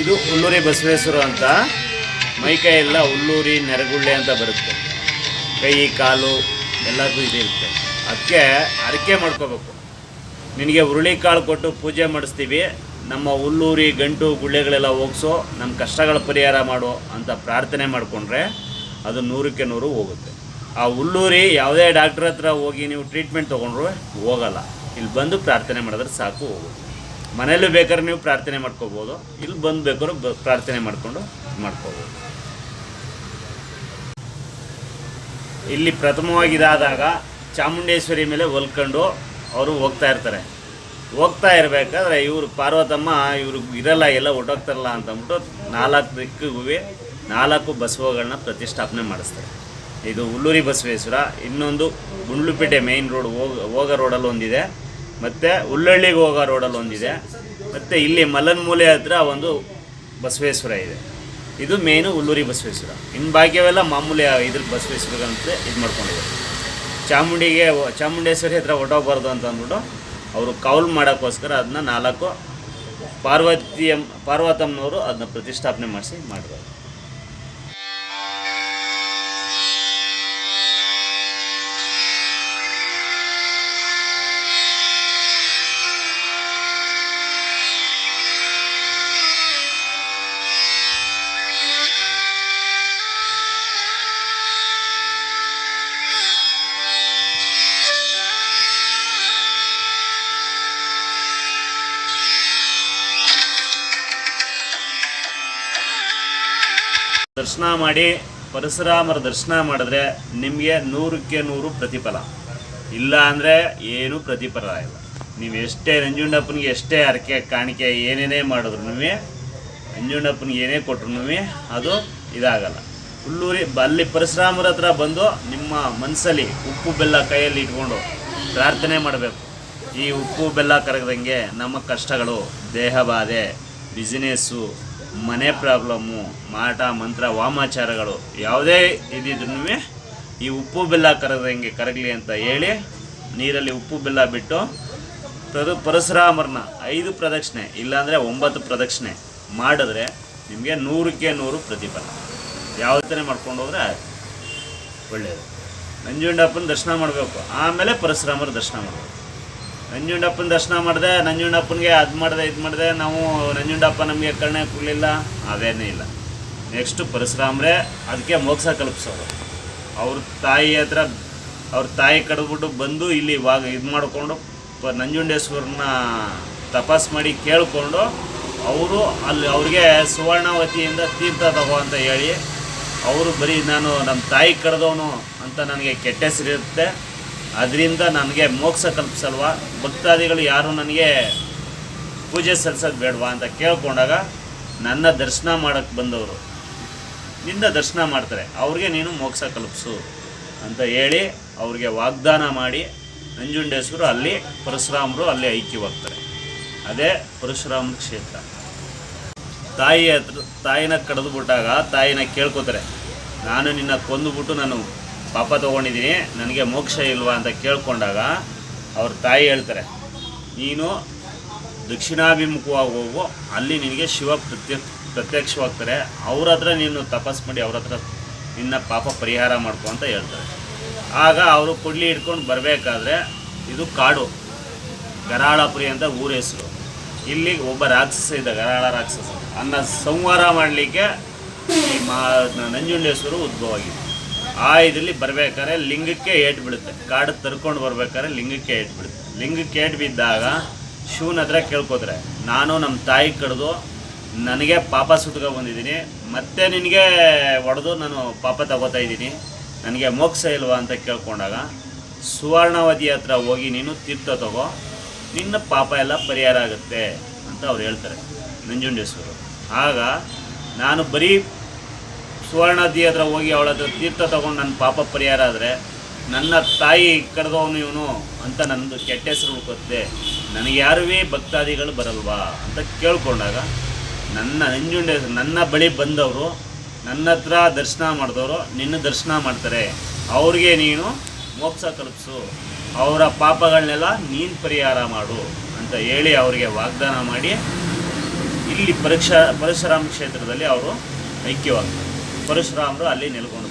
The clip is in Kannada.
ಇದು ಹುಲ್ಲೂರಿ ಬಸವೇಶ್ವರ ಅಂತ. ಮೈಕೈ ಎಲ್ಲ ಹುಲ್ಲೂರಿ, ನೆರಗುಳ್ಳೆ ಅಂತ ಬರುತ್ತೆ. ಕೈ, ಕಾಲು ಎಲ್ಲದೂ ಇದಿರುತ್ತೆ. ಅದಕ್ಕೆ ಅರಕೆ ಮಾಡ್ಕೋಬೇಕು. ನಿನಗೆ ಹುರುಳಿಕಾಳು ಕೊಟ್ಟು ಪೂಜೆ ಮಾಡಿಸ್ತೀವಿ. ನಮ್ಮ ಹುಲ್ಲೂರಿ, ಗಂಟು, ಗುಳ್ಳೆಗಳೆಲ್ಲ ಹೋಗ್ಸೋ ನಮ್ಮ ಕಷ್ಟಗಳ ಪರಿಹಾರ ಮಾಡು ಅಂತ ಪ್ರಾರ್ಥನೆ ಮಾಡಿಕೊಂಡ್ರೆ ಅದು ನೂರಕ್ಕೆ ನೂರು ಹೋಗುತ್ತೆ. ಆ ಹುಲ್ಲೂರಿ ಯಾವುದೇ ಡಾಕ್ಟ್ರ್ ಹತ್ರ ಹೋಗಿ ನೀವು ಟ್ರೀಟ್ಮೆಂಟ್ ತೊಗೊಂಡ್ರು ಹೋಗಲ್ಲ. ಇಲ್ಲಿ ಬಂದು ಪ್ರಾರ್ಥನೆ ಮಾಡಿದ್ರೆ ಸಾಕು ಹೋಗುತ್ತೆ. ಮನೇಲೂ ಬೇಕಾದ್ರೆ ನೀವು ಪ್ರಾರ್ಥನೆ ಮಾಡ್ಕೋಬೋದು, ಇಲ್ಲಿ ಬಂದು ಬೇಕಾದ್ರೂ ಪ್ರಾರ್ಥನೆ ಮಾಡಿಕೊಂಡು ಮಾಡ್ಕೋಬೋದು. ಇಲ್ಲಿ ಪ್ರಥಮವಾಗಿ ಇದಾದಾಗ ಚಾಮುಂಡೇಶ್ವರಿ ಮೇಲೆ ಒಲ್ಕೊಂಡು ಅವರು ಹೋಗ್ತಾ ಇರ್ತಾರೆ. ಹೋಗ್ತಾ ಇರಬೇಕಾದ್ರೆ ಇವರು ಪಾರ್ವತಮ್ಮ, ಇವರು ಇರಲ್ಲ ಎಲ್ಲ ಹೊಟ್ಟೋಗ್ತಾರಲ್ಲ ಅಂತ ಅಂದ್ಬಿಟ್ಟು ನಾಲ್ಕು ದಿಕ್ಕಿಗೂ ನಾಲ್ಕು ಬಸವಗಳನ್ನ ಪ್ರತಿಷ್ಠಾಪನೆ ಮಾಡಿಸ್ತಾರೆ. ಇದು ಹುಲ್ಲೂರಿ ಬಸವೇಶ್ವರ, ಇನ್ನೊಂದು ಗುಂಡ್ಲುಪೇಟೆ ಮೇಯ್ನ್ ರೋಡ್ ಹೋಗ, ಹೋಗೋ ರೋಡಲ್ಲಿ ಒಂದಿದೆ ಮತ್ತು ಉಳ್ಳಳ್ಳಿಗೆ ಹೋಗೋ ರೋಡಲ್ಲಿ ಒಂದಿದೆ. ಮತ್ತು ಇಲ್ಲಿ ಮಲ್ಲನ್ಮೂಲೆ ಹತ್ರ ಒಂದು ಬಸವೇಶ್ವರ ಇದೆ. ಇದು ಮೇಯ್ನು ಉಲ್ಲೂರಿ ಬಸವೇಶ್ವರ. ಇನ್ನು ಭಾಗ್ಯವೆಲ್ಲ ಮಾಮೂಲಿ ಇದ್ರ ಬಸವೇಶ್ವರ ಅಂತ ಇದು ಮಾಡ್ಕೊಂಡಿದೆ. ಚಾಮುಂಡಿಗೆ ಚಾಮುಂಡೇಶ್ವರಿ ಹತ್ರ ಹೊಟ್ಟೋಗ್ಬಾರ್ದು ಅಂತ ಅಂದ್ಬಿಟ್ಟು ಅವರು ಕೌಲ್ ಮಾಡೋಕ್ಕೋಸ್ಕರ ಅದನ್ನ ನಾಲ್ಕು ಪಾರ್ವತಿಯಂ, ಪಾರ್ವತಮ್ಮನವರು ಅದನ್ನ ಪ್ರತಿಷ್ಠಾಪನೆ ಮಾಡಿಸಿ ಮಾಡಿರೋದು. ದರ್ಶನ ಮಾಡಿ, ಪರಶುರಾಮರ ದರ್ಶನ ಮಾಡಿದ್ರೆ ನಿಮಗೆ ನೂರಕ್ಕೆ ನೂರು ಪ್ರತಿಫಲ. ಇಲ್ಲ ಅಂದರೆ ಏನೂ ಪ್ರತಿಫಲ ಇಲ್ಲ. ನೀವು ಎಷ್ಟೇ ನಂಜುಂಡಪ್ಪನಿಗೆ ಎಷ್ಟೇ ಅರಕೆ ಕಾಣಿಕೆ ಏನೇನೇ ಮಾಡಿದ್ರು ನಂಜುಂಡಪ್ಪನಿಗೆ ಏನೇ ಕೊಟ್ರು ಅದು ಇದಾಗಲ್ಲ. ಹುಲ್ಲೂರಿ, ಅಲ್ಲಿ ಪರಶುರಾಮರ ಹತ್ರ ಬಂದು ನಿಮ್ಮ ಮನಸ್ಸಲ್ಲಿ ಉಪ್ಪು, ಬೆಲ್ಲ ಕೈಯಲ್ಲಿ ಇಟ್ಕೊಂಡು ಪ್ರಾರ್ಥನೆ ಮಾಡಬೇಕು. ಈ ಉಪ್ಪು, ಬೆಲ್ಲ ಕರಗದಂಗೆ ನಮ್ಮ ಕಷ್ಟಗಳು, ದೇಹಬಾಧೆ ಬಿಸಿನೆಸ್ಸು ಮನೆ ಪ್ರಾಬ್ಲಮ್ಮು ಮಾಟ, ಮಂತ್ರ, ವಾಮಾಚಾರಗಳು ಯಾವುದೇ ಇದಿದ್ರೂ ಈ ಉಪ್ಪು ಬೆಲ್ಲ ಕರಗದಂಗೆ ಕರಗಲಿ ಅಂತ ಹೇಳಿ ನೀರಲ್ಲಿ ಉಪ್ಪು ಬೆಲ್ಲ ಬಿಟ್ಟು ಪ್ರದು ಪರಶುರಾಮರನ್ನ ಐದು ಪ್ರದಕ್ಷಿಣೆ, ಇಲ್ಲಾಂದರೆ ಒಂಬತ್ತು ಪ್ರದಕ್ಷಿಣೆ ಮಾಡಿದ್ರೆ ನಿಮಗೆ ನೂರಕ್ಕೆ ನೂರು ಪ್ರತಿಫಲ. ಯಾವ ಥರ ಮಾಡ್ಕೊಂಡು ಹೋದರೆ ಒಳ್ಳೆಯದು ನಂಜುಂಡಪ್ಪನ ದರ್ಶನ ಮಾಡಬೇಕು. ಆಮೇಲೆ ಪರಶುರಾಮರ ದರ್ಶನ ಮಾಡಬೇಕು. ನಂಜುಂಡಪ್ಪನ ದರ್ಶನ ಮಾಡಿದೆ ನಂಜುಂಡಪ್ಪನಿಗೆ ಅದು ಮಾಡಿದೆ, ಇದು ಮಾಡಿದೆ. ನಾವು ನಂಜುಂಡಪ್ಪ ನಮಗೆ ಕರ್ಣೆ ಕೊಡಲಿಲ್ಲ ಅದೇನೇ ಇಲ್ಲ. ನೆಕ್ಸ್ಟು ಪರಶುರಾಮ್ರೆ ಅದಕ್ಕೆ ಮೋಕ್ಷ ಕಲ್ಪಿಸೋರು. ಅವ್ರ ತಾಯಿ ಹತ್ರ, ಅವ್ರ ತಾಯಿ ಕಡ್ಬಿಟ್ಟು ಬಂದು ಇಲ್ಲಿ ಇವಾಗ ಇದು ಮಾಡಿಕೊಂಡು, ಪ ನಂಜುಂಡೇಶ್ವರನ ತಪಾಸ್ ಮಾಡಿ ಕೇಳಿಕೊಂಡು, ಅವರು ಅಲ್ಲಿ ಅವ್ರಿಗೆ ಸುವರ್ಣವತಿಯಿಂದ ತೀರ್ಥ ತಗೋ ಅಂತ ಹೇಳಿ, ಅವರು ಬರೀ ನಾನು ನಮ್ಮ ತಾಯಿ ಕರೆದವನು ಅಂತ ನನಗೆ ಕೆಟ್ಟ ಹೆಸರಿರುತ್ತೆ ಅದರಿಂದ ನನಗೆ ಮೋಕ್ಷ ಕಲ್ಪಿಸಲ್ವಾ? ಭಕ್ತಾದಿಗಳು ಯಾರು ನನಗೆ ಪೂಜೆ ಸಲ್ಲಿಸೋದು ಬೇಡವಾ ಅಂತ ಕೇಳ್ಕೊಂಡಾಗ ನನ್ನ ದರ್ಶನ ಮಾಡೋಕ್ಕೆ ಬಂದವರು. ನಿನ್ನ ದರ್ಶನ ಮಾಡ್ತಾರೆ. ಅವ್ರಿಗೆ ನೀನು ಮೋಕ್ಷ ಕಲ್ಪಿಸು ಅಂತ ಹೇಳಿ ಅವ್ರಿಗೆ ವಾಗ್ದಾನ ಮಾಡಿ ನಂಜುಂಡೇಶ್ವರು ಅಲ್ಲಿ, ಪರಶುರಾಮರು ಅಲ್ಲಿ ಐಕ್ಯವಾಗ್ತಾರೆ. ಅದೇ ಪರಶುರಾಮ ಕ್ಷೇತ್ರ. ತಾಯಿ ಹತ್ರ, ತಾಯಿನ ಕಡಿದು ಬಿಟ್ಟಾಗ ತಾಯಿನ ಕೇಳ್ಕೊತಾರೆ, ನಾನು ನಿನ್ನ ಕೊಂದುಬಿಟ್ಟು ನಾನು ಪಾಪ ತೊಗೊಂಡಿದ್ದೀನಿ, ನನಗೆ ಮೋಕ್ಷ ಇಲ್ವಾ ಅಂತ ಕೇಳ್ಕೊಂಡಾಗ ಅವ್ರ ತಾಯಿ ಹೇಳ್ತಾರೆ, ನೀನು ದಕ್ಷಿಣಾಭಿಮುಖವಾಗಿ ಹೋಗು ಅಲ್ಲಿ ನಿನಗೆ ಶಿವ ಪ್ರತ್ಯ, ಪ್ರತ್ಯಕ್ಷವಾಗ್ತಾರೆ, ಅವ್ರ ಹತ್ರ ನೀನು ತಪಸ್ ಮಾಡಿ ಅವ್ರ ಹತ್ರ ನಿನ್ನ ಪಾಪ ಪರಿಹಾರ ಮಾಡ್ಕೊ ಅಂತ ಹೇಳ್ತಾರೆ. ಆಗ ಅವರು ಕೊಡ್ಲಿ ಇಟ್ಕೊಂಡು ಬರಬೇಕಾದ್ರೆ ಇದು ಕಾಡು, ಗರಾಳಪುರಿ ಅಂತ ಊರ ಹೆಸರು. ಇಲ್ಲಿ ಒಬ್ಬ ರಾಕ್ಷಸ ಇದ್ದ ಗರಾಳ ರಾಕ್ಷಸ. ಅನ್ನ ಸಂಹಾರ ಮಾಡಲಿಕ್ಕೆ ಈ ಮಾ, ನಂಜುಂಡೇಶ್ವರು ಉದ್ಭವ ಆಗಿದೆ. ಆ ಇದರಲ್ಲಿ ಬರಬೇಕಾದ್ರೆ ಲಿಂಗಕ್ಕೆ ಏಟ್ ಬಿಡುತ್ತೆ. ಕಾಡು ತರ್ಕೊಂಡು ಬರ್ಬೇಕಾದ್ರೆ ಲಿಂಗಕ್ಕೆ ಏಟ್ ಬಿಡುತ್ತೆ. ಲಿಂಗಕ್ಕೆ ಏಟ್ ಬಿದ್ದಾಗ ಶಿವನ ಹತ್ರ ಕೇಳ್ಕೋತಾರೆ, ನಾನು ನಮ್ಮ ತಾಯಿ ಕಡ್ದು ನನಗೆ ಪಾಪ ಸುಟ್ಕೊ ಬಂದಿದ್ದೀನಿ. ಮತ್ತೆ ನಿನಗೆ ಹೊಡೆದು ನಾನು ಪಾಪ ತಗೋತಾ ಇದ್ದೀನಿ. ನನಗೆ ಮೋಕ್ಷ ಇಲ್ವಾ? ಅಂತ ಕೇಳ್ಕೊಂಡಾಗ ಸುವರ್ಣಾವಧಿ ಹತ್ರ ಹೋಗಿ ನೀನು ತೀರ್ಥ ತಗೋ. ನಿನ್ನ ಪಾಪ ಎಲ್ಲ ಪರಿಹಾರ ಆಗುತ್ತೆ. ಅಂತ ಅವ್ರು ಹೇಳ್ತಾರೆ, ನಂಜುಂಡೇಶ್ವರು. ಆಗ, ನಾನು ಬರೀ ಸುವರ್ಣದಿ ಹತ್ರ ಹೋಗಿ ಅವಳ ಹತ್ರ ತೀರ್ಥ ತಗೊಂಡು ನನ್ನ ಪಾಪ ಪರಿಹಾರ ಆದರೆ ನನ್ನ ತಾಯಿ ಕರೆದವನು ಇವನು ಅಂತ ನನ್ನದು ಕೆಟ್ಟ ಹೆಸರು ಉಳ್ಕೊತ್ತೆ ನನಗೆ ಯಾರುವೇ ಭಕ್ತಾದಿಗಳು ಬರಲ್ವಾ ಅಂತ ಕೇಳಿಕೊಂಡಾಗ ನನ್ನ ನಂಜುಂಡೆ ನನ್ನ ಬಳಿ ಬಂದವರು, ನನ್ನ ಹತ್ರ ದರ್ಶನ ಮಾಡಿದವರು, ನಿನ್ನ ದರ್ಶನ ಮಾಡ್ತಾರೆ. ಅವ್ರಿಗೆ ನೀನು ಮೋಕ್ಷ ಕಲ್ಪಿಸು ಅವರ ಪಾಪಗಳನ್ನೆಲ್ಲ ನೀನು ಪರಿಹಾರ ಮಾಡು ಅಂತ ಹೇಳಿ ಅವರಿಗೆ ವಾಗ್ದಾನ ಮಾಡಿ ಇಲ್ಲಿ ಪರೀಕ್ಷಾ ಪರಶುರಾಮ ಕ್ಷೇತ್ರದಲ್ಲಿ ಅವರು ಐಕ್ಯವಾಗ್ತಾರೆ. ಪರಶುರಾಮರು ಅಲ್ಲಿ ನೆಲೆಗೊಂಡು